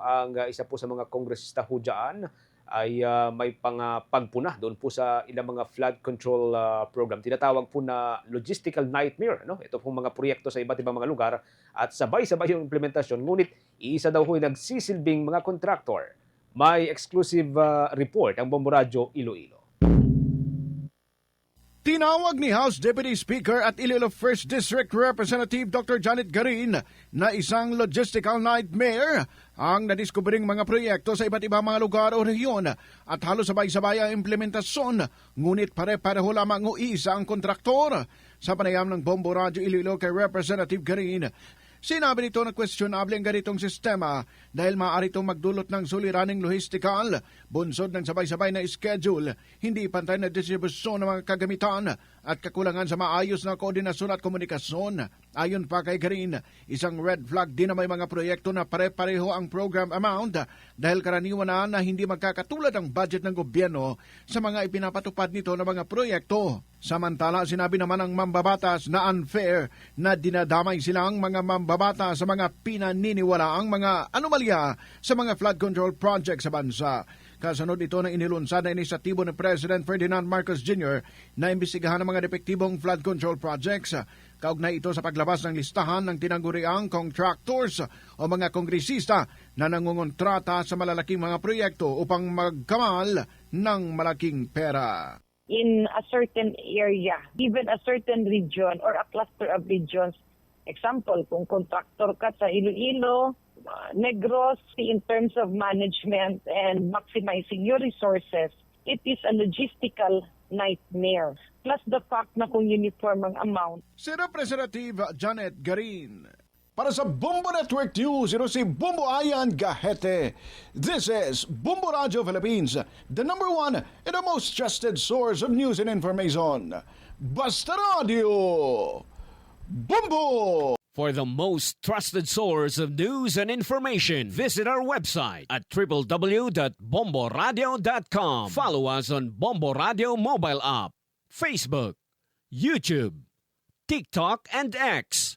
Ang uh, isa po sa mga kongresista ho dyan ay uh, may pang, uh, pagpuna doon po sa ilang mga flood control uh, program. Tinatawag po na logistical nightmare. No? Ito pong mga proyekto sa iba't ibang mga lugar at sabay-sabay yung implementasyon. Ngunit isa daw ho yung nagsisilbing mga contractor. May exclusive uh, report ang Bombo Radio Iloilo. Tinawag ni House Deputy Speaker at Iloilo 1st District Representative Dr. Janet Garin na isang logistical nightmare ang nadiskubring mga proyekto sa iba't ibang mga lugar o rehiyon at halos sabay-sabay ang implementasyon ngunit pare-pareho lamang o isa ang kontraktor. Sa panayam ng Bombo Radio Iloilo kay Representative Garin, Sinabi nito na questionable ang ganitong sistema dahil maaari itong magdulot ng suliraning lohistikal, bunsod ng sabay-sabay na schedule, hindi pantay na distribusyon ng mga kagamitan at kakulangan sa maayos na koordinasyon at komunikasyon. Ayon pa kay Green, isang red flag din na may mga proyekto na pare-pareho ang program amount dahil karaniwan na na hindi magkakatulad ang budget ng gobyerno sa mga ipinapatupad nito na mga proyekto. Samantala, sinabi naman ng mambabatas na unfair na dinadamay silang mga mambabata sa mga pinaniniwalaang mga anomalya sa mga flood control project sa bansa. Kasunod ito na inilunsad na inisyatibo ni President Ferdinand Marcos Jr. na imbestigahan ang mga depektibong flood control projects. Kaugnay ito sa paglabas ng listahan ng tinangguriang contractors o mga kongresista na nangungontrata sa malalaking mga proyekto upang magkamal ng malaking pera. In a certain area, even a certain region or a cluster of regions. Example, kung contractor ka sa Iloilo, Negros, in terms of management and maximizing your resources, it is a logistical nightmare. Plus the fact na kung uniform ang amount, Si Representative Janet Garin. Para sa Bombo Network News, ito si Bombo Ayan Gahete. This is Bombo Radio Philippines, the number one and the most trusted source of news and information. Basta Radio! Bombo! For the most trusted source of news and information, visit our website at www.bomboradio.com. Follow us on Bombo Radio mobile app, Facebook, YouTube, TikTok, and X,